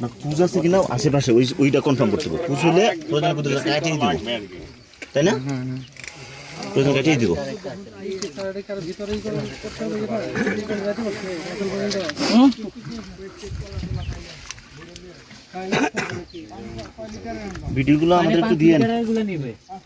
আপনার পুজ আছে কিনা আশেপাশে, ওই ওইটা কনফার্ম করতে হবে। পুজ হলে প্রয়োজন কাটিয়ে দিব। তাই না? প্রয়োজন কাটিয়ে দিব। ভিডিওগুলো আমাদের একটু দিয়েন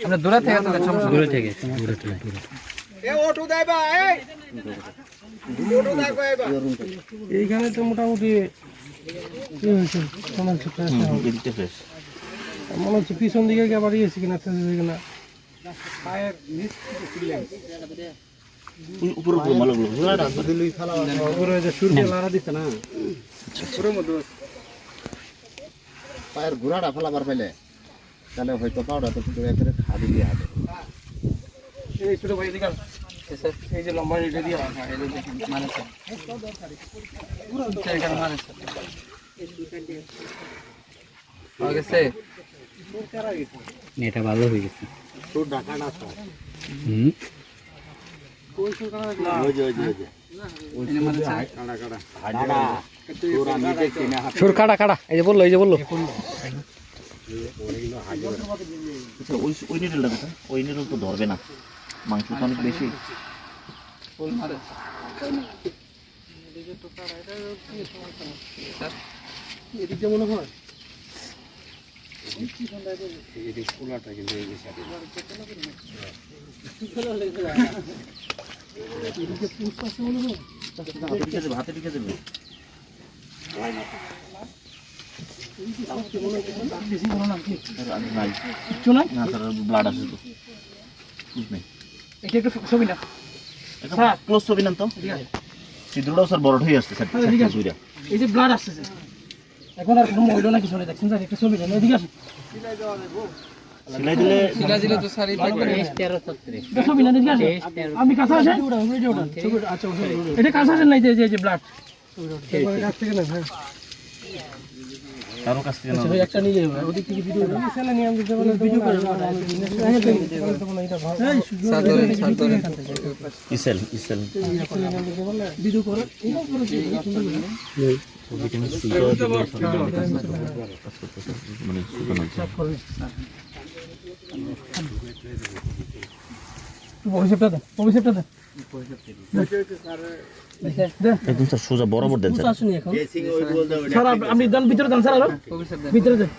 আপনার দূরে থেকে। তো সমস্যা দূরে থেকে দূরে থেকে। এইখানে তো মোটামুটি মনে হচ্ছে মনে পিছন দিকে কি আবার ইয়েছে কিনা কিনা উপর উপর মালগুলো। ঘোড়াটা উপরে যে সূর্য লারা না। পায়ের ঘোড়াটা ফেলাবার পাইলে। তাহলে হয়তো পাউডার তো কিন্তু একেবারে দিয়ে হাতে এই যে লম্বা এটা দিয়ে মানে এটা ভালো হয়ে গেছে। হুম? সুর কাটা কাটা এই যে বলল এই যে বলল। আচ্ছা ওই ওই নিডলটা কথা ওই নিডল তো ধরবে না। মাংস তো অনেক বেশি। এদিকে মনে হয় হাতে টিকে যাবে এখন আর কোনো মহিলা না কিছু নেই দেখছেন স্যার একটা ছবি নেন এদিকে আসুন আপনি কাছে আসেন এটা কাছে আসেন নাই যে ব্লাড হ্যাঁ কারও কাছ থেকে না একটা নিয়ে যাবে ওদিক থেকে ভিডিও করে। ছেলে নিয়ে আমি দিতে বলে ভিডিও করে ইসেল ইসেল। ভিডিও করে মানে অভিষেকটা দেন অভিষেকটা দেন সোজা বরাবর দেন স্যার। আপনি দেন ভিতরে দেন স্যার ভিতরে দেন